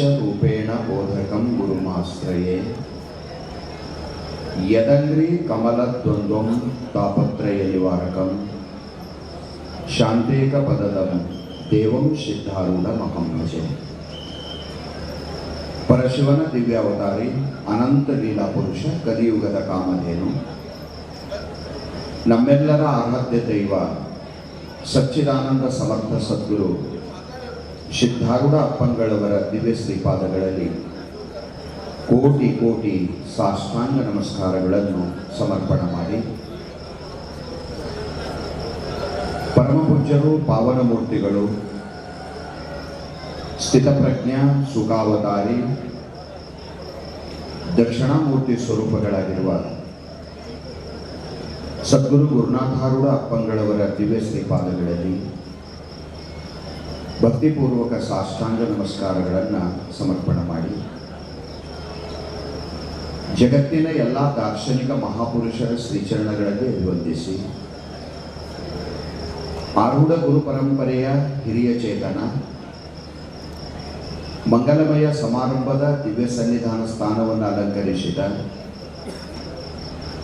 ರೂಪೇಣ ಬೋಧಕಂ ಗುರುಮಾಶ್ರಯೇ ಯದಂಗ್ರಿ ಕಮಲದ್ವಂದ್ವಂ ತಾಪತ್ರಯ ನಿವಾರಕಂ ಶಾಂತೇಕ ಪದದಂ ದೇವಂ ಸಿದ್ಧಾರೂಢ ಮಹಂ ಭಜೆ ಪರಶಿವನ ದಿವ್ಯಾವತಾರಿ ಅನಂತ ಲೀಲಾ ಪುರುಷ ಕಲಿಯುಗದ ಕಾಮಧೇನು ನಮ್ಮೆಲ್ಲರ ಆರಾಧ್ಯ ದೈವ ಸಚ್ಚಿದಾನಂದ ಸಮರ್ಥ ಸದ್ಗುರು ಸಿದ್ಧಾರೂಢ ಅಪ್ಪಂಗಳವರ ದಿವ್ಯ ಶ್ರೀಪಾದಗಳಲ್ಲಿ ಕೋಟಿ ಕೋಟಿ ಸಾಷ್ಟಾಂಗ ನಮಸ್ಕಾರಗಳನ್ನು ಸಮರ್ಪಣ ಮಾಡಿ. ಪರಮಪೂಜ್ಯರು ಪಾವನ ಮೂರ್ತಿಗಳು ಸ್ಥಿತಪ್ರಜ್ಞ, ಸುಖಾವತಾರಿ, ದಕ್ಷಿಣಾಮೂರ್ತಿ ಸ್ವರೂಪಗಳಾಗಿರುವ ಸದ್ಗುರು ಗುರುನಾಥಾರೂಢ ಅಪ್ಪಂಗಳವರ ದಿವ್ಯ ಶ್ರೀಪಾದಗಳಲ್ಲಿ ಭಕ್ತಿಪೂರ್ವಕ ಸಾಷ್ಟಾಂಗ ನಮಸ್ಕಾರಗಳನ್ನು ಸಮರ್ಪಣ ಮಾಡಿ. ಜಗತ್ತಿನ ಎಲ್ಲ ದಾರ್ಶನಿಕ ಮಹಾಪುರುಷರ ಶ್ರೀಚರಣಗಳಲ್ಲಿ ಅಭಿವಂದಿಸಿ. ಆರೂಢ ಗುರು ಪರಂಪರೆಯ ಹಿರಿಯ ಚೇತನ. ಮಂಗಲಮಯ ಸಮಾರಂಭದ ದಿವ್ಯ ಸನ್ನಿಧಾನ ಸ್ಥಾನವನ್ನು ಅಲಂಕರಿಸಿದ.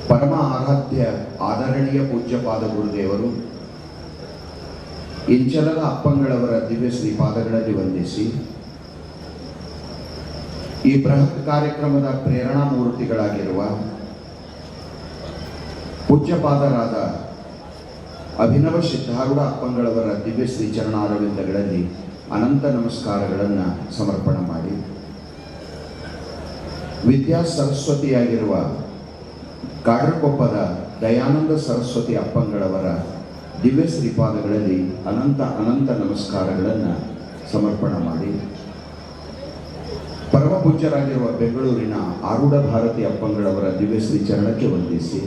ಪರಮ ಆರಾಧ್ಯ ಆದರಣೀಯ ಪೂಜ್ಯಪಾದ ಗುರುದೇವರು ಇಂಚಲದ ಅಪ್ಪಂಗಳವರ ದಿವ್ಯ ಶ್ರೀಪಾದಗಳಲ್ಲಿ ವಂದಿಸಿ, ಈ ಬೃಹತ್ ಕಾರ್ಯಕ್ರಮದ ಪ್ರೇರಣಾ ಮೂರ್ತಿಗಳಾಗಿರುವ ಪೂಜ್ಯಪಾದರಾದ ಅಭಿನವ ಸಿದ್ಧಾರೂಢ ಅಪ್ಪಂಗಳವರ ದಿವ್ಯ ಶ್ರೀ ಚರಣಾರವಿಂದಗಳಲ್ಲಿ ಅನಂತ ನಮಸ್ಕಾರಗಳನ್ನು ಸಮರ್ಪಣೆ ಮಾಡಿ, ವಿದ್ಯಾ ಸರಸ್ವತಿಯಾಗಿರುವ ಕಾಡ್ರಕೊಪ್ಪದ ದಯಾನಂದ ಸರಸ್ವತಿ ಅಪ್ಪಂಗಳವರ ದಿವ್ಯ ಶ್ರೀಪಾದಗಳಲ್ಲಿ ಅನಂತ ಅನಂತ ನಮಸ್ಕಾರಗಳನ್ನು ಸಮರ್ಪಣ ಮಾಡಿ. ಪರಮ ಪೂಜ್ಯರಾಗಿರುವ ಬೆಂಗಳೂರಿನ ಆರೂಢ ಭಾರತಿ ಅಪ್ಪಂಗಳವರ ದಿವ್ಯ ಶ್ರೀ ಚರಣಕ್ಕೆ ವಂದಿಸಿ,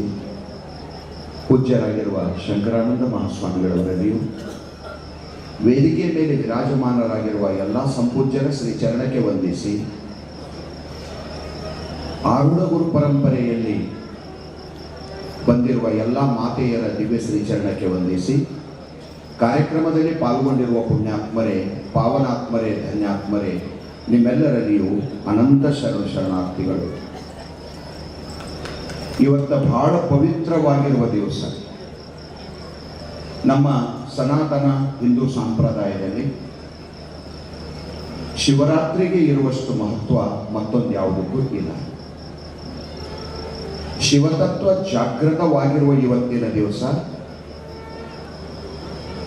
ಪೂಜ್ಯರಾಗಿರುವ ಶಂಕರಾನಂದ ಮಹಾಸ್ವಾಮಿಗಳವರಲ್ಲಿಯೂ ವೇದಿಕೆ ಮೇಲೆ ವಿರಾಜಮಾನರಾಗಿರುವ ಎಲ್ಲ ಸಂಪೂಜ್ಯರ ಶ್ರೀ ಚರಣಕ್ಕೆ ವಂದಿಸಿ, ಆರೂಢ ಗುರು ಪರಂಪರೆಯಲ್ಲಿ ಬಂದಿರುವ ಎಲ್ಲ ಮಾತೆಯರ ದಿವ್ಯ ಶ್ರೀಚರಣಕ್ಕೆ ವಂದಿಸಿ, ಕಾರ್ಯಕ್ರಮದಲ್ಲಿ ಪಾಲ್ಗೊಂಡಿರುವ ಪುಣ್ಯಾತ್ಮರೇ, ಪಾವನಾತ್ಮರೇ, ಧನ್ಯಾತ್ಮರೇ, ನಿಮ್ಮೆಲ್ಲರಲ್ಲಿಯೂ ಅನಂತ ಶರಣ ಶರಣಾರ್ಥಿಗಳು. ಇವತ್ತು ಬಹಳ ಪವಿತ್ರವಾಗಿರುವ ದಿವಸ. ನಮ್ಮ ಸನಾತನ ಹಿಂದೂ ಸಂಪ್ರದಾಯದಲ್ಲಿ ಶಿವರಾತ್ರಿಗೆ ಇರುವಷ್ಟು ಮಹತ್ವ ಮತ್ತೊಂದು ಯಾವುದಕ್ಕೂ ಇಲ್ಲ. ಶಿವತತ್ವ ಜಾಗೃತವಾಗಿರುವ ಇವತ್ತಿನ ದಿವಸ,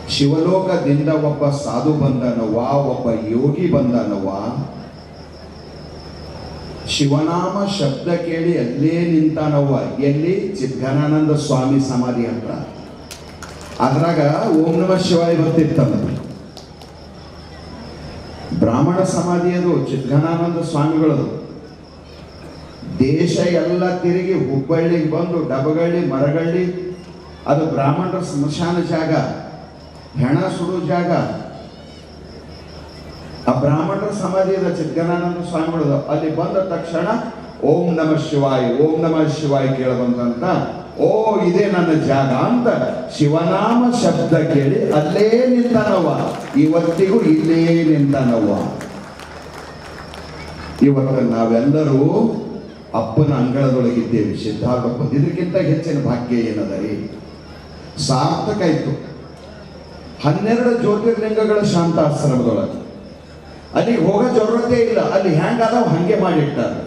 ಶಿವಲೋಕದಿಂದ ಒಬ್ಬ ಸಾಧು ಬಂದನವಾ ಒಬ್ಬ ಯೋಗಿ ಬಂದನವಾ ಶಿವನಾಮ ಶಬ್ದ ಕೇಳಿ ಅಲ್ಲೇ ನಿಂತಾನವ್ವ, ಎಲ್ಲಿ? ಚಿದ್ಘನಾನಂದ ಸ್ವಾಮಿ ಸಮಾಧಿ ಹತ್ರ. ಅದ್ರಾಗ ಓಂ ನಮ ಶಿವಾಯ ಬರ್ತಿತ್ತಲ್ಲ ಬ್ರಾಹ್ಮಣ ಸಮಾಧಿ ಅದು ಚಿದ್ಘನಾನಂದ ಸ್ವಾಮಿಗಳದು. ದೇಶ ಎಲ್ಲ ತಿರುಗಿ ಹುಬ್ಬಳ್ಳಿಗೆ ಬಂದು ಡಬಗಳ್ಳಿ, ಮರಗಳ್ಳಿ, ಅದು ಬ್ರಾಹ್ಮಣರ ಸ್ಮಶಾನ ಜಾಗ, ಹೆಣ ಸುಡು ಜಾಗ. ಆ ಬ್ರಾಹ್ಮಣರ ಸಮಾಧಿ ಅದ ಸ್ವಾಮಿಗಳು ಅಲ್ಲಿ ಬಂದ ತಕ್ಷಣ ಓಂ ನಮ ಶಿವಾಯಿ, ಓಂ ನಮ ಶಿವಾಯಿ ಕೇಳಬಂತ ಓ ಇದೇ ನನ್ನ ಜಾಗ ಅಂತ ಶಿವನಾಮ ಶಬ್ದ ಕೇಳಿ ಅಲ್ಲೇ ನಿಂತಾನವ್ವ. ಇವತ್ತಿಗೂ ಇಲ್ಲೇ ನಿಂತಾನವ್ವ. ಇವತ್ತು ನಾವೆಲ್ಲರೂ ಅಪ್ಪನ ಅಂಗಳದೊಳಗಿದ್ದೇವೆ. ಸಿದ್ಧಾರ್ಥ ಇದಕ್ಕಿಂತ ಹೆಚ್ಚಿನ ಭಾಗ್ಯ ಏನದ ರೀ ಸಾರ್ಥಕ ಇತ್ತು. ಹನ್ನೆರಡು ಜ್ಯೋತಿರ್ಲಿಂಗಗಳ ಶಾಂತಾಶ್ರಮದೊಳಗೆ. ಅಲ್ಲಿಗೆ ಹೋಗೋ ಜರುರತೆ ಇಲ್ಲ. ಅಲ್ಲಿ ಹೆಂಗಾದವು ಹಂಗೆ ಮಾಡಿಟ್ಟಾರೆ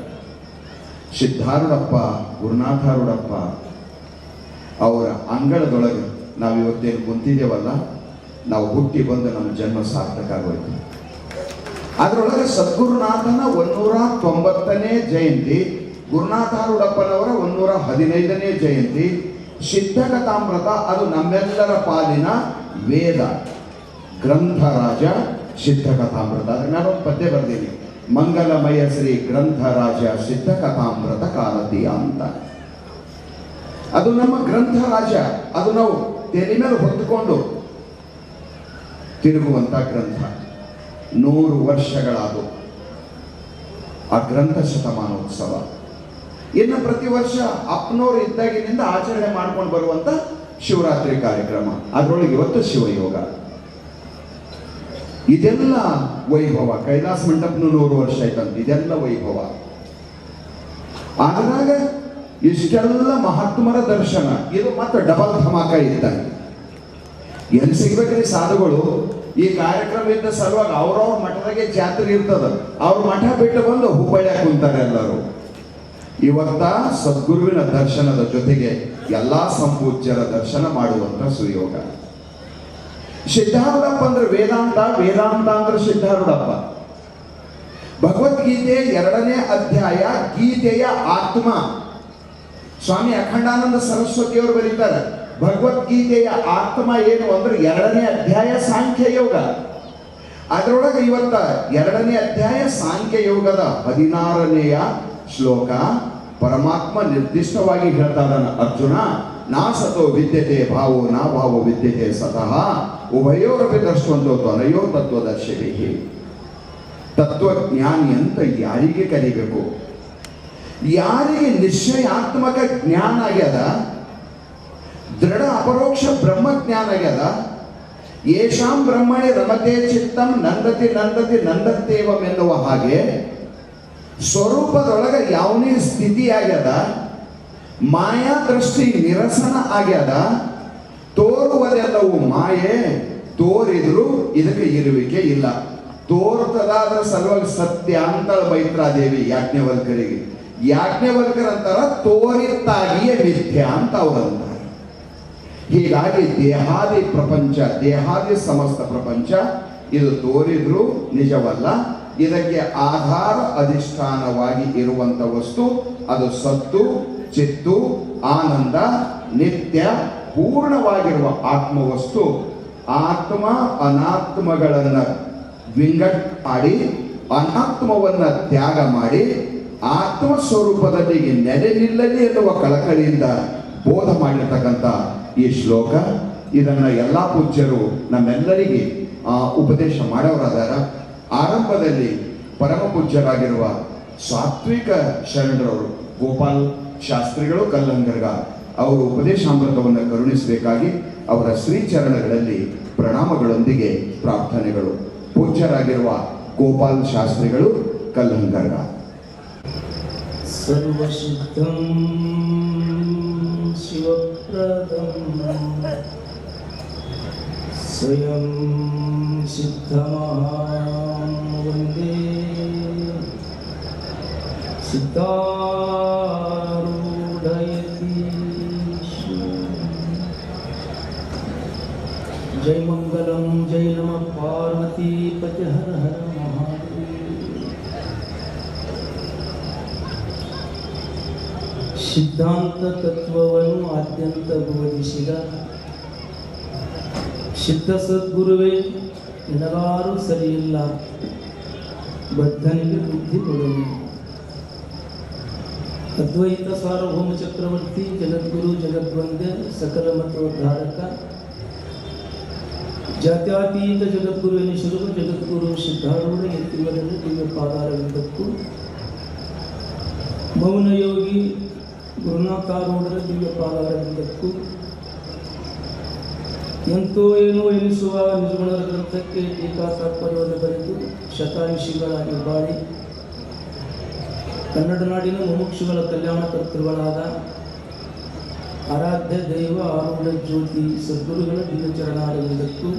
ಸಿದ್ಧಾರೂಢಪ್ಪ, ಗುರುನಾಥಾರೂಢಪ್ಪ, ಅವರ ಅಂಗಳದೊಳಗೆ ನಾವು ಇವತ್ತೇನು ಕುಂತಿದ್ದೇವಲ್ಲ, ನಾವು ಹುಟ್ಟಿ ಬಂದು ನಮ್ಮ ಜನ್ಮ ಸಾರ್ಥಕ ಆಗೋಯ್ತು. ಅದರೊಳಗೆ ಸದ್ಗುರುನಾಥನ ಒಂದೂರ ತೊಂಬತ್ತನೇ ಜಯಂತಿ ಗುರುನಾಥಾರೂಢಪ್ಪನವರ ಒಂದೂರ ಹದಿನೈದನೇ ಜಯಂತಿ, ಸಿದ್ಧಗತಾಮೃತ, ಅದು ನಮ್ಮೆಲ್ಲರ ಪಾಲಿನ ವೇದ. ಗ್ರಂಥರಾಜ ಸಿದ್ಧಕಥಾಮೃತ ಅದಕ್ಕೆ ನಾನೊಂದು ಪದ್ಯ ಬರ್ತೀನಿ ಮಂಗಲಮಯ ಶ್ರೀ ಗ್ರಂಥರಾಜ ಸಿದ್ಧಕಥಾಮೃತ ಕಾಲತಿಯ ಅಂತ. ಅದು ನಮ್ಮ ಗ್ರಂಥರಾಜ. ಅದು ನಾವು ತೆರೆ ಮೇಲೆ ಹೊತ್ತುಕೊಂಡು ತಿರುಗುವಂತ ಗ್ರಂಥ. ನೂರು ವರ್ಷಗಳಾದವು ಆ ಗ್ರಂಥ ಶತಮಾನೋತ್ಸವ. ಇನ್ನು ಪ್ರತಿ ವರ್ಷ ಅಪ್ನೋರು ಇದ್ದಾಗಿನಿಂದ ಆಚರಣೆ ಮಾಡ್ಕೊಂಡು ಬರುವಂತ ಶಿವರಾತ್ರಿ ಕಾರ್ಯಕ್ರಮ. ಅದರೊಳಗೆ ಇವತ್ತು ಶಿವಯೋಗ. ಇದೆಲ್ಲ ವೈಭವ. ಕೈಲಾಸ ಮಂಟಪನು ನೂರು ವರ್ಷ ಆಯ್ತಂತ. ಇದೆಲ್ಲ ವೈಭವ. ಆದಾಗ ಇಷ್ಟೆಲ್ಲ ಮಹಾತ್ಮರ ದರ್ಶನ. ಇದು ಮತ್ತೆ ಡಬಲ್ ಧಮಾಕ ಇದ್ದಂಗೆ. ಎಲ್ಲಿ ಸಿಗ್ಬೇಕ್ರಿ ಸಾಧುಗಳು? ಈ ಕಾರ್ಯಕ್ರಮದಿಂದ ಸಲುವಾಗಿ ಅವ್ರವ್ರ ಮಠದಾಗೆ ಜಾತ್ರೆ ಇರ್ತದ. ಅವ್ರ ಮಠ ಬಿಟ್ಟು ಬಂದು ಹುಬ್ಬಳ್ಳಿಯಾಗ ಕುಂತಾರೆ ಎಲ್ಲರೂ. ಇವತ್ತ ಸದ್ಗುರುವಿನ ದರ್ಶನದ ಜೊತೆಗೆ ಎಲ್ಲಾ ಸಂಪೂಜ್ಯರ ದರ್ಶನ ಮಾಡುವಂತ ಸುಯೋಗ. ಸಿದ್ಧಾರೂಢಪ್ಪ ಅಂದ್ರೆ ವೇದಾಂತ ವೇದಾಂತ ಅಂದ್ರೆ ಸಿದ್ಧಾರೂಢಪ್ಪ. ಭಗವದ್ಗೀತೆ ಎರಡನೇ ಅಧ್ಯಾಯ, ಗೀತೆಯ ಆತ್ಮ. ಸ್ವಾಮಿ ಅಖಂಡಾನಂದ ಸರಸ್ವತಿಯವರು ಬರೀತಾರೆ, ಭಗವದ್ಗೀತೆಯ ಆತ್ಮ ಏನು ಅಂದ್ರೆ ಎರಡನೇ ಅಧ್ಯಾಯ ಸಾಂಖ್ಯ ಯೋಗ. ಅದರೊಳಗೆ ಇವತ್ತ ಎರಡನೇ ಅಧ್ಯಾಯ ಸಾಂಖ್ಯ ಯೋಗದ ಹದಿನಾರನೆಯ ಶ್ಲೋಕ ಪರಮಾತ್ಮ ನಿರ್ದಿಷ್ಟವಾಗಿ ಹೇಳ್ತಾ ಅರ್ಜುನ, ನಾ ಸತೋ ವಿದ್ಯತೆ ಭಾವೋ, ನಾ ಭಾವೋ ವಿದ್ಯತೆ ಸತಃ ಉಭಯೋರಪಿ ದರ್ಶವಂತೋ ತ್ವನಯೋ ತತ್ವದರ್ಶಿ ತತ್ವಜ್ಞಾನಿ ಅಂತ ಯಾರಿಗೆ ಕರಿಬೇಕು? ಯಾರಿಗೆ ನಿಶ್ಚಯಾತ್ಮಕ ಜ್ಞಾನ ಆಗ್ಯದ? ದೃಢ ಅಪರೋಕ್ಷ ಬ್ರಹ್ಮ ಜ್ಞಾನ ಆಗ್ಯದ? ಯಶಾಂ ಬ್ರಹ್ಮಣಿ ರಮತೆ ಚಿತ್ತಂ ನಂದತಿ ನಂದತಿ ನಂದತ್ತೇವಂ ಎನ್ನುವ ಹಾಗೆ ಸ್ವರೂಪದೊಳಗ ಯಾವನೇ ಸ್ಥಿತಿ ಆಗ್ಯದ, ಮಾಯಾ ದೃಷ್ಟಿ ನಿರಸನ ಆಗ್ಯದ, ತೋರುವುದೆಲ್ಲವೂ ಮಾಯೆ, ತೋರಿದ್ರು ಇದಕ್ಕೆ ಇರುವಿಕೆ ಇಲ್ಲ. ತೋರ್ತದಾದ್ರ ಸಲುವಾಗಿ ಸತ್ಯ ಅಂತಳ ಮೈತ್ರಾದೇವಿ ಯಾಜ್ಞವಲ್ಕರಿಗೆ. ಯಾಜ್ಞವಲ್ಕರ್ ಅಂತಾರ ತೋರಿತ್ತಾಗಿಯೇ ಮಿಥ್ಯ ಅಂತ ಅವರಂತಾರೆ ಹೀಗಾಗಿ ದೇಹಾದಿ ಪ್ರಪಂಚ, ದೇಹಾದಿ ಸಮಸ್ತ ಪ್ರಪಂಚ ಇದು ತೋರಿದ್ರು ನಿಜವಲ್ಲ ಇದಕ್ಕೆ ಆಧಾರ ಅಧಿಷ್ಠಾನವಾಗಿ ಇರುವಂತ ವಸ್ತು, ಅದು ಸತ್ತು, ಚಿತ್ತು, ಆನಂದ, ನಿತ್ಯ, ಪೂರ್ಣವಾಗಿರುವ ಆತ್ಮವಸ್ತು, ಆತ್ಮ ಅನಾತ್ಮಗಳನ್ನು ವಿಂಗಡ್ ಮಾಡಿ, ಅನಾತ್ಮವನ್ನ ತ್ಯಾಗ ಮಾಡಿ ಆತ್ಮ ಸ್ವರೂಪದಲ್ಲಿ ನೆಲೆ ನಿಲ್ಲಲಿ ಎನ್ನುವ ಕಳಕಳಿಯಿಂದ ಬೋಧ ಮಾಡಿರ್ತಕ್ಕಂಥ ಈ ಶ್ಲೋಕ. ಇದನ್ನು ಎಲ್ಲಾ ಪೂಜ್ಯರು ನಮ್ಮೆಲ್ಲರಿಗೆ ಉಪದೇಶ ಮಾಡೋರಾದಾರ. ಆರಂಭದಲ್ಲಿ ಪರಮ ಪೂಜ್ಯರಾಗಿರುವ ಸಾತ್ವಿಕ ಶರಣರವರು ಗೋಪಾಲ್ ಶಾಸ್ತ್ರಿಗಳು ಕಲ್ಲಂಗರ್ಗ, ಅವರು ಉಪದೇಶಾಮೃತವನ್ನು ಕರುಣಿಸಬೇಕಾಗಿ ಅವರ ಶ್ರೀಚರಣಗಳಲ್ಲಿ ಪ್ರಣಾಮಗಳೊಂದಿಗೆ ಪ್ರಾರ್ಥನೆಗಳು. ಪೂಜ್ಯರಾಗಿರುವ ಗೋಪಾಲ್ ಶಾಸ್ತ್ರಿಗಳು ಕಲ್ಲಂಗರ್ಗ. ಸರ್ವಸಿದ್ಧಂ ಸಿದ್ಧ ಸ್ವಯಂ जय मङ्गलं जय नमः पार्वतीपति हर हर महादेव ಸಿದ್ಧಾಂತ ತತ್ವವನ್ನು ಆದ್ಯಂತ ಬೋಧಿಸಿದ ಸಿದ್ಧ ಸದ್ಗುರುವೇ ನಿನಗಾರು ಸರಿಯಿಲ್ಲ ಬದ್ಧನಿಗೆ ಬುದ್ಧಿ ಕೊಡಲು ಅದ್ವೈತ ಸಾರ್ವಭೌಮ ಚಕ್ರವರ್ತಿ, ಜಗದ್ಗುರು ಜಗದ್ವಂದ್ಯ ಸಕಲ ಮತೋದ್ಧಾರಕ ಜಾತ್ಯಾತೀತ ಜಗದ್ಗುರು ಎನಿಸಿರುವ ಜಗದ್ಗುರು ಸಿದ್ಧಾರೂಢ ಎತ್ತಿವರಲ್ಲಿ ದಿವ್ಯ ಪಾದಾರವಿದ್ದಕ್ಕೂ ಮೌನಯೋಗಿ ಗುರುನಾಥಾರೂಢರ ದಿವ್ಯ ಪಾದಾರವಿದ್ದಕ್ಕೂ ಎಂತೋ ಏನೋ ಎನಿಸುವ ನಿಜಗುಣರ ಗ್ರಂಥಕ್ಕೆ ಟೀಕಾ ತಾತ್ಪರ್ಯವನ್ನು ಬರೆದು ಶತಾಯುಷಿಗಳಾಗಿ ಬಾಳಿ ಕನ್ನಡ ನಾಡಿನ ಮುಮುಕ್ಷುಗಳ ಕಲ್ಯಾಣಕರ್ತೃಗಳಾದ ಆರಾಧ್ಯ ದೈವ ಆರೋಗ್ಯ ಜ್ಯೋತಿ ಸದ್ಗುರುಗಳ ದಿವ್ಯ ಚರಣಾರವಿದ್ದಕ್ಕೂ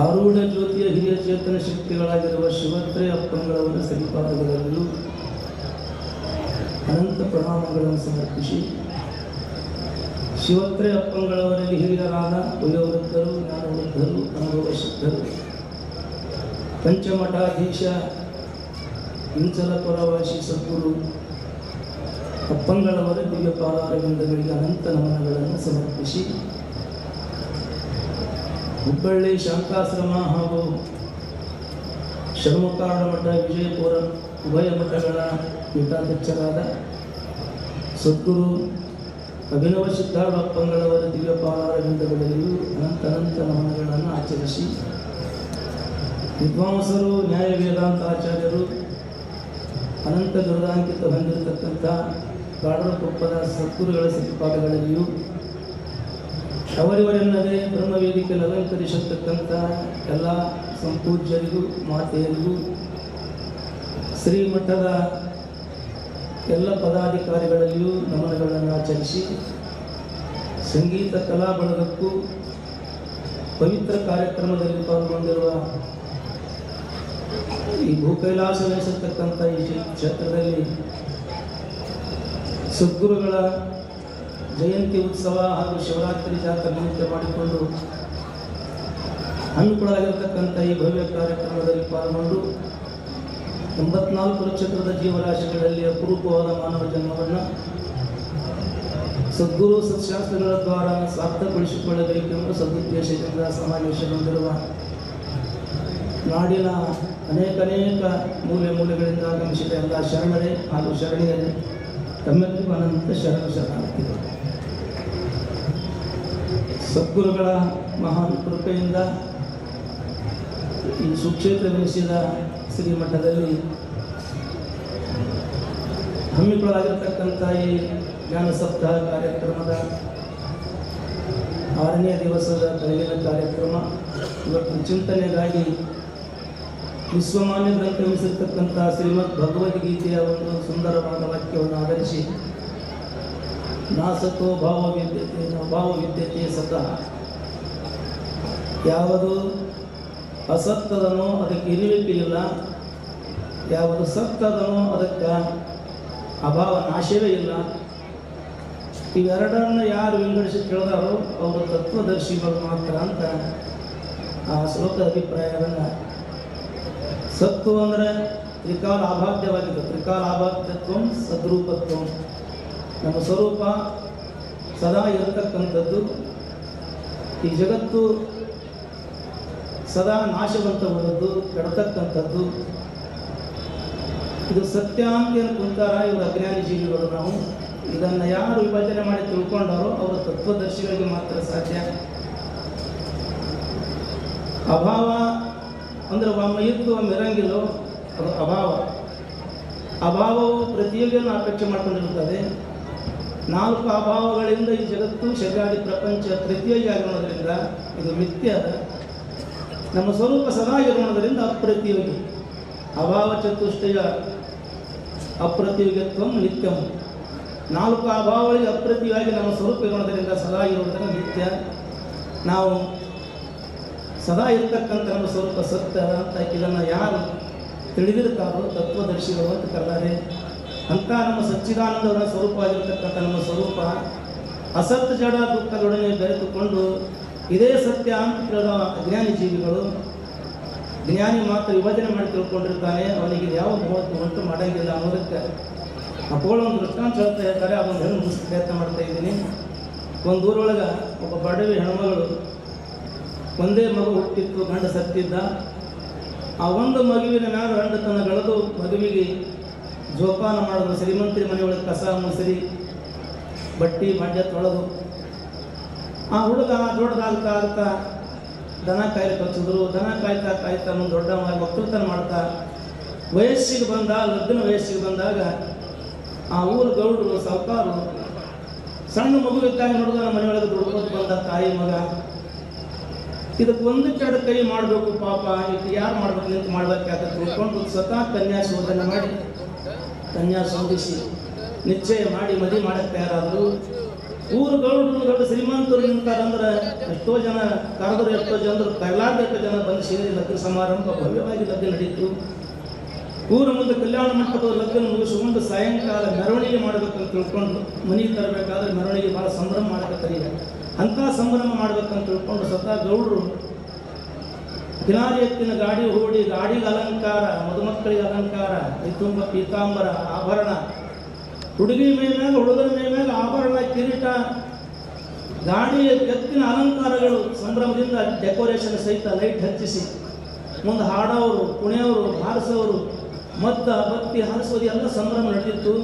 ಆರೂಢ ಜ್ಯೋತಿಯ ಹಿರಿಯ ಚೇತನ ಶಕ್ತಿಗಳಾಗಿರುವ ಶಿವತ್ರಯ ಅಪ್ಪಂಗಳವರ ಸರಿಪಾದಗಳಲ್ಲೂ ಅನಂತ ಪ್ರಣಾಮಗಳನ್ನು ಸಮರ್ಪಿಸಿ ಶಿವತ್ರಯ ಅಪ್ಪಂಗಳವರಲ್ಲಿ ಹಿರಿಯರಾದ ವಯೋವೃದ್ಧರು, ಜ್ಞಾನವೃದ್ಧರು ಅನುಭವ ಸಿದ್ಧರು ಪಂಚಮಠಾಧೀಶ ಇಂಚಲಪುರವಾಸಿ ಸದ್ಗುರು ಅಪ್ಪಂಗಳವರ ದಿವ್ಯ ಅನಂತ ನಮನಗಳನ್ನು ಸಮರ್ಪಿಸಿ. ಹುಬ್ಬಳ್ಳಿ ಶಾಂತಾಶ್ರಮ ಹಾಗೂ ಶರ್ಮಕಾರಣ ಮಠ, ವಿಜಯಪುರ ಉಭಯ ಮಠಗಳ ಪೀಠಾಧ್ಯಕ್ಷರಾದ ಸದ್ಗುರು, ಅಭಿನವ ಸಿದ್ಧಾರೂಢಪ್ಪಂಗಳವರ ದಿವ್ಯ ಪಾದಾರವಿಂದಗಳಲ್ಲಿಯೂ ಅನಂತ ಅನಂತ ನಮನಗಳನ್ನು ಆಚರಿಸಿ. ವಿದ್ವಾಂಸರು ನ್ಯಾಯ ವೇದಾಂತ ಆಚಾರ್ಯರು ಅನಂತ ದುರ್ಗಾಂಕಿತ ಹೊಂದಿರತಕ್ಕಂಥ ಕಾಡರ ಕೊಪ್ಪದ ಸದ್ಗುರುಗಳ ಸತಿಪಾದಗಳಲ್ಲಿಯೂ ಅವರಿವರೆಲ್ಲದೆ ಬ್ರಹ್ಮವೇದಿಕೆಯಲ್ಲಿ ಅಲಂಕರಿಸಿರ್ತಕ್ಕಂಥ ಎಲ್ಲ ಸಂಪೂಜ್ಯರಿಗೂ, ಮಾತೆಯರಿಗೂ, ಶ್ರೀಮಠದ ಎಲ್ಲ ಪದಾಧಿಕಾರಿಗಳಲ್ಲಿಯೂ ನಮನಗಳನ್ನು ಆಚರಿಸಿ ಸಂಗೀತ ಕಲಾ ಬಳಗಕ್ಕೂ ಪವಿತ್ರ ಕಾರ್ಯಕ್ರಮದಲ್ಲಿ ಪಾಲ್ಗೊಂಡಿರುವ ಈ ಭೂಕೈಲಾಸವೆನಿಸತಕ್ಕಂಥ ಈ ಕ್ಷೇ- ಕ್ಷೇತ್ರದಲ್ಲಿ ಸದ್ಗುರುಗಳ ಜಯಂತಿ ಉತ್ಸವ ಹಾಗೂ ಶಿವರಾತ್ರಿ ಜಾತ್ರೆ ನಿಮಿತ್ತ ಮಾಡಿಕೊಂಡು ಹಮ್ಮಿಕೊಳ್ಳಲಾಗಿರತಕ್ಕಂಥ ಈ ಭವ್ಯ ಕಾರ್ಯಕ್ರಮದಲ್ಲಿ ಪಾಲ್ಗೊಂಡು ಎಂಬತ್ನಾಲ್ಕು ನಕ್ಷತ್ರದ ಜೀವರಾಶಿಗಳಲ್ಲಿ ಅಪರೂಪವಾದ ಮಾನವ ಜನ್ಮವನ್ನು ಸದ್ಗುರು ಸತ್ಶಾಸ್ತ್ರಗಳ ದ್ವಾರ ಸಾರ್ಥಕಗೊಳಿಸಿಕೊಳ್ಳಬೇಕೆಂಬ ಸದುದ್ದೇಶದಿಂದ ಸಮಾವೇಶಗೊಂಡಿರುವ ನಾಡಿನ ಅನೇಕ ಅನೇಕ ಮೂಲೆ ಮೂಲೆಗಳಿಂದ ಆಗಮಿಸಿದ ಎಲ್ಲ ಶರಣರೇ ಹಾಗೂ ಶರಣಿಯರೇ ತಮ್ಮೆಲ್ಲರಿಗೂ ಅನಂತ ಶರಣ ಶರಣಾರ್ಥಿಗಳು. ಸದ್ಗುರುಗಳ ಮಹಾನ್ ಕೃಪೆಯಿಂದ ಈ ಸುಕ್ಷೇತ್ರವೆನಿಸಿದ ಶ್ರೀಮಠದಲ್ಲಿ ಹಮ್ಮಿಕೊಳ್ಳಲಾಗಿರ್ತಕ್ಕಂಥ ಈ ಜ್ಞಾನ ಸಪ್ತಾಹ ಕಾರ್ಯಕ್ರಮದ ಆರನೇ ದಿವಸದ ಬೆಳಗಿನ ಕಾರ್ಯಕ್ರಮ ಇವತ್ತು ಚಿಂತನೆಗಾಗಿ ವಿಶ್ವಮಾನ್ಯ ಗ್ರಂಥವೆನಿಸಿರ್ತಕ್ಕಂಥ ಶ್ರೀಮದ್ ಭಗವದ್ಗೀತೆಯ ಒಂದು ಸುಂದರವಾದ ವಾಕ್ಯವನ್ನು ಆಧರಿಸಿ ನಾಸತೋ ಭಾವ ವಿದ್ಯತೆ ಭಾವ ವಿದ್ಯತೆ ಸತಃ. ಯಾವುದು ಅಸತ್ತದನೋ ಅದಕ್ಕೆ ಇರುವಿಕೆಯಿಲ್ಲ, ಯಾವುದು ಸತ್ತದನೋ ಅದಕ್ಕೆ ಅಭಾವ ನಾಶವೇ ಇಲ್ಲ. ಇವೆರಡನ್ನು ಯಾರು ವಿಂಗಡಿಸಿ ಕೇಳಿದಾರೋ, ಅವರು ತತ್ವದರ್ಶಿಗಳು ಮಾತ್ರ ಅಂತ ಆ ಶ್ಲೋಕದ ಅಭಿಪ್ರಾಯವನ್ನು ಸತ್ತು ಅಂದರೆ ತ್ರಿಕಾಲ ಅಭಾಗ್ಯವಾಗಿದೆ ತ್ರಿಕಾಲ ಅಭಾಗ್ಯತ್ವ ಸದ್ರೂಪತ್ವ. ನಮ್ಮ ಸ್ವರೂಪ ಸದಾ ಇರತಕ್ಕಂಥದ್ದು. ಈ ಜಗತ್ತು ಸದಾ ನಾಶವಂತವಾದದ್ದು ಕೆಡತಕ್ಕಂಥದ್ದು. ಇದು ಸತ್ಯ ಅಂತ ಕುಂತಾರ ಇವರು ಅಜ್ಞಾನಿ ಜೀವಿಗಳು ನಾವು. ಇದನ್ನು ಯಾರು ವಿಭಜನೆ ಮಾಡಿ ತಿಳ್ಕೊಂಡಾರೋ ಅವರ ತತ್ವದರ್ಶಿಗಳಿಗೆ ಮಾತ್ರ ಸಾಧ್ಯ. ಅಭಾವ ಅಂದ್ರೆ ಒಮ್ಮೆ ಇತ್ತು ಒಮ್ಮೆ ಇರಂಗಿಲ್ಲೋ. ಅದು ಅಭಾವ. ಅಭಾವವು ಪ್ರತಿಯೊಂದನ್ನು ಅಪೇಕ್ಷೆ ಮಾಡಿಕೊಂಡಿರುತ್ತದೆ. ನಾಲ್ಕು ಅಭಾವಗಳಿಂದ ಈ ಜಗತ್ತು ಶರೀರಾದಿ ಪ್ರಪಂಚ ತೃತೀಯ ಆಗಿರೋದ್ರಿಂದ ಇದು ಮಿಥ್ಯ. ನಮ್ಮ ಸ್ವರೂಪ ಸದಾ ಇರೋದ್ರಿಂದ ಅಪ್ರತಿಯೋಗಿ. ಅಭಾವ ಚತುಷ್ಟಯ ಅಪ್ರತಿಯೋಗಿತ್ವ ನಿತ್ಯಂ. ನಾಲ್ಕು ಅಭಾವಗಳಿಗೆ ಅಪ್ರತಿಯಾಗಿ ನಮ್ಮ ಸ್ವರೂಪ ಇರೋದರಿಂದ ಸದಾ ಇರುವುದರಿಂದ ನಿತ್ಯ ನಾವು ಸದಾ ಇರ್ತಕ್ಕಂಥ ಸ್ವರೂಪ ಸತ್ಯ ಅಂತ ಇದನ್ನು ಯಾರು ತಿಳಿದಿರ್ತಾರೋ ತತ್ವದರ್ಶಿಗಳು ಅಂತ ಕರೆದಾರೆ ಅಂತ ನಮ್ಮ ಸಚ್ಚಿದಾನಂದವರ ಸ್ವರೂಪವಾಗಿರ್ತಕ್ಕಂಥ ನಮ್ಮ ಸ್ವರೂಪ ಅಸತ್ ಜಡ ದುಃಖದೊಡನೆ ಬೆರೆತುಕೊಂಡು ಇದೇ ಸತ್ಯ ಅಂತ ಕೇಳಿದ ಅಜ್ಞಾನಿ ಜೀವಿಗಳು ಜ್ಞಾನಿ ಮಾತ್ರ ವಿಭಜನೆ ಮಾಡಿ ತಿಳ್ಕೊಂಡಿರ್ತಾನೆ. ಅವನಿಗೆ ಯಾವ ಮೂವತ್ತು ಉಂಟು ಮಾಡಂಗಿಲ್ಲ ಅನ್ನೋದಕ್ಕೆ ಅಪೋಲೋ ಒಂದು ದೃಷ್ಟಾಂತ ಹೇಳ್ತಾ ಇರ್ತಾರೆ. ಅದೊಂದು ಹೆಣ್ಣು ಪ್ರಯತ್ನ ಮಾಡ್ತಾ ಇದ್ದೀನಿ. ಒಂದು ಊರೊಳಗೆ ಒಬ್ಬ ಬಡವಿ ಹೆಣ್ಮಗಳು ಒಂದೇ ಮಗು ಹುಟ್ಟಿತ್ತು, ಗಂಡ ಸತ್ತಿದ್ದ. ಆ ಒಂದು ಮಗುವಿನ ಮ್ಯಾಲ ಗಂಡತನ ಬೆಳೆದು ಮಗುವಿಗೆ ಜೋಪಾನ ಮಾಡೋದು ಶ್ರೀಮಂತ್ರಿ ಮನೆಯೊಳಗೆ ಕಸ ಮುಸರಿ, ಬಟ್ಟಿ ಮಂಡ್ಯ ತೊಳೆದು. ಆ ಹುಡುಗ ದೊಡ್ಡದಾಗ್ತಾ ಆಗ್ತಾ ದನ ಕಾಯಿಲೆ ಕಚ್ಚಿದ್ರು. ದನ ಕಾಯ್ತಾ ಕಾಯ್ತಾ ಮುಂದೆ ದೊಡ್ಡ ಒಕ್ಕಲ್ತನ ಮಾಡ್ತಾ, ವಯಸ್ಸಿಗೆ ಬಂದ ಲಗ್ನ ವಯಸ್ಸಿಗೆ ಬಂದಾಗ ಆ ಊರು ಗೌಡರು, ಸಾವುಕಾರು, ಸಣ್ಣ ಮಗುವಿದ್ದಾಗ ನಮ್ಮ ಮನೆಯೊಳಗೆ ದುಡ್ಕೊಂಡು ಬಂದ ತಾಯಿ ಮಗ. ಇದಕ್ಕೆ ಒಂದು ಎರಡು ಕೈ ಮಾಡಬೇಕು ಪಾಪ ಇದು ಯಾರು ಮಾಡ್ಬೇಕು ನಿಂತು ಮಾಡ್ಬೇಕಾದ್ರೆ ತಿಳ್ಕೊಂಡು ಸ್ವತಃ ಕನ್ಯಾ ಶೋಧನೆ ಮಾಡಿ. ಕನ್ಯಾ ಶೋಧಿಸಿ ನಿಶ್ಚಯ ಮಾಡಿ ಮದುವೆ ಮಾಡಕ್ಕೆ ತಯಾರಾದರು ಊರು ಗೌಡರು ದೊಡ್ಡ ಶ್ರೀಮಂತರು ನಿಂತಾರಂದ್ರೆ ಎಷ್ಟೋ ಜನ ಕರೆದ್ರು, ಎಷ್ಟೋ ಜನರು ಕೈಲಾರ್ದಕ್ಕೆ ಜನ ಬಂದು ಸೇರಿ ಲಗ್ನ ಸಮಾರಂಭ ಭವ್ಯವಾಗಿ ಲಗ್ನ ನಡೀತು. ಊರ ಮುಂದೆ ಕಲ್ಯಾಣ ಮಂಟಪದ ಲಗ್ನ ಮುಗಿಸಿಕೊಂಡು ಸಾಯಂಕಾಲ ಮೆರವಣಿಗೆ ಮಾಡ್ಬೇಕಂತ ತಿಳ್ಕೊಂಡು ಮನೆಗೆ ತರಬೇಕಾದ್ರೆ ಮೆರವಣಿಗೆ ಭಾಳ ಸಂಭ್ರಮ ಮಾಡಕತ್ತಾರೆ ಅಂಥ ಸಂಭ್ರಮ ಮಾಡ್ಬೇಕಂತ ತಿಳ್ಕೊಂಡು ಸದಾ ಗೌಡರು ಕಿನಾರಿ ಎತ್ತಿನ ಗಾಡಿ ಹೂಡಿ, ಗಾಡಿಗೆ ಅಲಂಕಾರ, ಮದುಮಕ್ಕಳಿಗೆ ಅಲಂಕಾರ ತುಂಬ ಪೀತಾಂಬರ, ಆಭರಣ, ಹುಡುಗಿ ಮೇಲೆ ಹುಡುಗರ ಮೇಲೆ ಆಭರಣ, ಕಿರೀಟ, ಗಾಡಿ ಎತ್ತಿನ ಅಲಂಕಾರಗಳು ಸಂಭ್ರಮದಿಂದ ಡೆಕೋರೇಷನ್ ಸಹಿತ ಲೈಟ್ ಹಚ್ಚಿಸಿ, ಮುಂದೆ ಹಾಡೋರು ಕುಣಿಯವರು ಹಾರಿಸೋರು, ಮದ್ದ, ಭಕ್ತಿ ಹಾರಿಸೋದು ಎಲ್ಲ ಸಂಭ್ರಮ ನಡೆದಿತ್ತು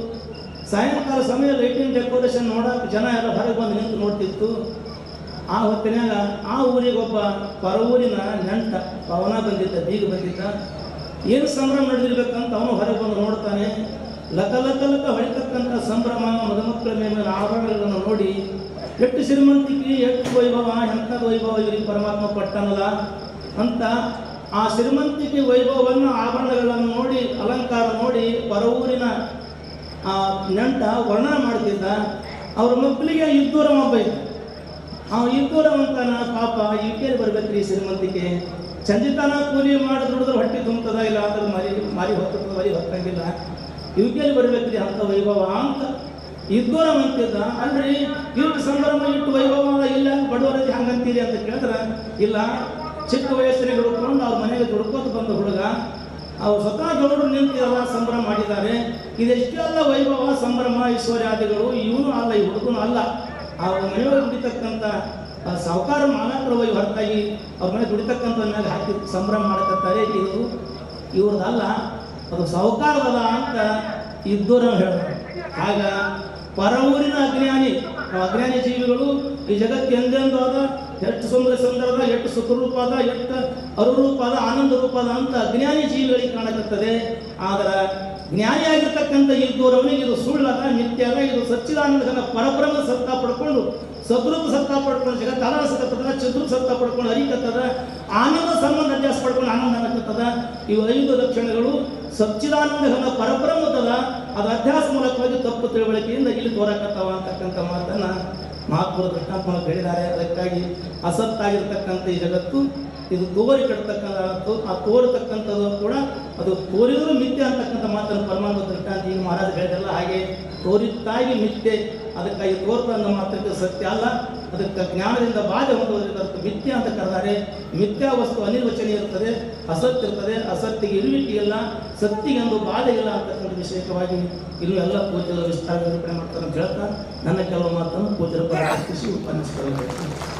ಸಾಯಂಕಾಲ ಸಮಯ ಲೈಟಿಂಗ್ ಡೆಕೋರೇಷನ್ ನೋಡೋಕೆ ಜನ ಎಲ್ಲ ಹೊರಗೆ ಬಂದು ನಿಂತು ನೋಡ್ತಿತ್ತು. ಆ ಹೊತ್ತಿನಾಗ ಆ ಊರಿಗೆ ಒಬ್ಬ ಊರಿನ ನೆಂಟ ಪವನ ಬಂದಿದ್ದ, ಬೀಗ ಬಂದಿದ್ದ. ಏನು ಸಂಭ್ರಮ ನಡೆದಿರ್ಬೇಕಂತ ಅವನು ಹೊರಗೆ ಬಂದು ನೋಡ್ತಾನೆ. ಲಕ ಲಕ ಲಕ ಹೊಳಿತಕ್ಕಂಥ ಸಂಭ್ರಮ ಮದುಮಕ್ಕಳ ಮೇಲೆ ಆಭರಣಗಳನ್ನು ನೋಡಿ ಎಷ್ಟು ಶ್ರೀಮಂತಿಕೆ ಎಷ್ಟು ವೈಭವ, ಎಂಥ ವೈಭವ ಇವರಿಗೆ ಪರಮಾತ್ಮ ಕೊಟ್ಟನಲ್ಲ ಅಂತ ಆ ಶ್ರೀಮಂತಿಕೆ ವೈಭವವನ್ನು ಆಭರಣಗಳನ್ನು ನೋಡಿ, ಅಲಂಕಾರ ನೋಡಿ ಪರವೂರಿನ ಆ ನೆಂಟ ವರ್ಣನ ಮಾಡ್ತಿದ್ದ. ಅವ್ರ ಮಕ್ಕಳಿಗೆ ಇದ್ದೂರ ಮೊಬೈಲ್ ಅವ ಇದ್ದೂರವಂತನ ಪಾಪ ಈಕೆಯಲ್ಲಿ ಬರ್ಬೇಕ್ರಿ ಶ್ರೀಮಂತಿಕೆ. ಚಂದಿತನ ಕೂಲಿ ಮಾಡಿ ದುಡಿದ್ರೆ ಹೊಟ್ಟೆ ತುಂಬತದ, ಇಲ್ಲ ಅಂದ್ರೆ ಮರಿ, ಮಾರಿ ಹೊತ್ತದ, ಮರಿ ಹೊತ್ತಂಗಿಲ್ಲ. ಎಲ್ಲಿ ಬರ್ಬೇಕ್ರಿ ಅಂತ ವೈಭವ ಅಂತ ಇದ್ದೋರ ಅಂತಿದ್ದ ಅಲ್ರಿ ಇವ್ರ ಸಂಭ್ರಮ ಇಟ್ಟು ವೈಭವ ಇಲ್ಲ ಬಡವರಲ್ಲಿ ಹಂಗಂತೀರಿ ಅಂತ ಕೇಳಿದ್ರೆ? ಇಲ್ಲ. ಚಿಕ್ಕ ವಯಸ್ಸಿನಲ್ಲಿ ಹುಡ್ಕೊಂಡು ಅವ್ರ ಮನೆಗೆ ದುಡ್ಕೋತ ಬಂದ ಹುಡುಗ. ಅವ್ರು ಸ್ವತಃ ಗೌಡರು ನಿಂತಿರಲ್ಲ, ಸಂಭ್ರಮ ಮಾಡಿದ್ದಾರೆ. ಇದೆಷ್ಟೆಲ್ಲ ವೈಭವ, ಸಂಭ್ರಮ, ಐಶ್ವರ್ಯಾದಿಗಳು, ಇವನು ಅಲ್ಲ, ಈ ಹುಡುಗನು ಅಲ್ಲ. ಆ ಮನೆಯೊಳಗೆ ದುಡಿತಕ್ಕಂಥ, ಆ ಸಾಹುಕಾರ ಮಾಲಕರ ಹೋಗಿ ಹೊರತಾಗಿ ಅವ್ರ ಮನೆ ದುಡಿತಕ್ಕಂಥ ಮೇಲೆ ಹಾಕಿ ಸಂಭ್ರಮ ಮಾಡಕತ್ತಾರೆ ಇದು ಇವ್ರದ್ದಲ್ಲ ಅದು ಸಾಹುಕಾರದಲ್ಲ ಅಂತ ಇದ್ದೂರ ಹೇಳ್ತಾರೆ. ಆಗ ಪರಮೂರಿನ ಅಜ್ಞಾನಿ ನಾವು ಅಜ್ಞಾನಿ ಜೀವಿಗಳು ಈ ಜಗತ್ತು ಎಂದೆಂದು ಅದ ಎಷ್ಟು ಸುಂದರ ಸುಂದರದ, ಎಷ್ಟು ಸುಖರೂಪದ, ಎಷ್ಟು ಅರುರೂಪದ ಆನಂದ ರೂಪದ ಅಂತ ಅಜ್ಞಾನಿ ಜೀವಿಗಳಿಗೆ ಕಾಣಕತ್ತದೆ. ಆದ್ರೆ ಜ್ಞಾನಿಯಾಗಿರ್ತಕ್ಕಂಥ ಈ ದೂರವನಿಗೆ ಇದು ಸುಳ್ಳದ ನಿತ್ಯ ಅಲ್ಲ ಇದು ಸಚ್ಚಿದಾನಂದನ ಪರಬ್ರಹ್ಮ ಸತ್ತ ಪಡ್ಕೊಂಡು, ಸದ್ರೂಪ ಸತ್ತ ಪಡ್ಕೊಂಡು ಜಗತ್ತು ಅಲ ಸತ್ತದ ಚತುರ್ಥ ಸತ್ತ ಪಡ್ಕೊಂಡು, ಹರಿಕತ್ತದ, ಆನಂದ ಸಂಬಂಧ ಅಭ್ಯಾಸ ಪಡ್ಕೊಂಡು ಆನಂದ ಅನ್ನಕತ್ತದ ಇವು ಐದು ಲಕ್ಷಣಗಳು. ಸಚ್ಚಿದಾನಂದ ಪರಬ್ರಹ್ಮದ ಅದು ಅಭ್ಯಾಸ ಮೂಲಕವಾಗಿ ತಪ್ಪು ತಿಳುವಳಿಕೆಯಿಂದ ಇಲ್ಲಿ ತೋರಕತ್ತವ ಅಂತಕ್ಕಂಥ ಮಾತನ್ನು ಮಹಾತ್ಮರು ದೃಷ್ಟಾಂತವನ್ನು ಹೇಳಿದ್ದಾರೆ. ಅದಕ್ಕಾಗಿ ಅಸತ್ತಾಗಿರ್ತಕ್ಕಂಥ ಈ ಜಗತ್ತು ಇದು ತೋರಿ ಕಟ್ಟತಕ್ಕಂಥ ಆ ತೋರತಕ್ಕಂಥದ್ದು ಕೂಡ ಅದು ತೋರಿದರೂ ಮಿಥ್ಯೆ ಅಂತಕ್ಕಂಥ ಮಾತನ್ನು ಪರಮಾತ್ಮ ದೃಷ್ಟಾಂತ ಈಗ ಮಹಾರಾಜ ಹೇಳಿದಲ್ಲ ಹಾಗೆ ತೋರಿತಾಗಿ ಮಿಥ್ಯೆ, ಅದಕ್ಕಾಗಿ ತೋರ್ತ ಅನ್ನೋ ಮಾತ್ರಕ್ಕೆ ಸತ್ಯ ಅಲ್ಲ. ಅದಕ್ಕೆ ಜ್ಞಾನದಿಂದ ಬಾಧೆ ಹೊಂದುವುದರಿಂದ ಮಿಥ್ಯೆ ಅಂತ ಕರೆದಾರೆ. ಮಿಥ್ಯಾ ವಸ್ತು ಅನಿರ್ವಚನೆ ಇರ್ತದೆ, ಅಸತ್ಯ ಇರ್ತದೆ ಅಸತ್ಯಗೆ ಇರುವಿಕೆ ಇಲ್ಲ ಸತ್ತಿಗೆ ಒಂದು ಬಾಧೆ ಇಲ್ಲ ಅಂತಕ್ಕಂಥ ವಿಷಯಕವಾಗಿ ಇನ್ನು ಎಲ್ಲ ಪೂಜೆಗಳು ವಿಸ್ತಾರ ನಿರೂಪಣೆ ಮಾಡ್ತಾರೆ ಹೇಳ್ತಾ, ನನ್ನ ಕೆಲವು ಮಾತನ್ನು ಪೂಜ್ಯರ ಪರ ಉಪನ್ಯಾಸಗಳು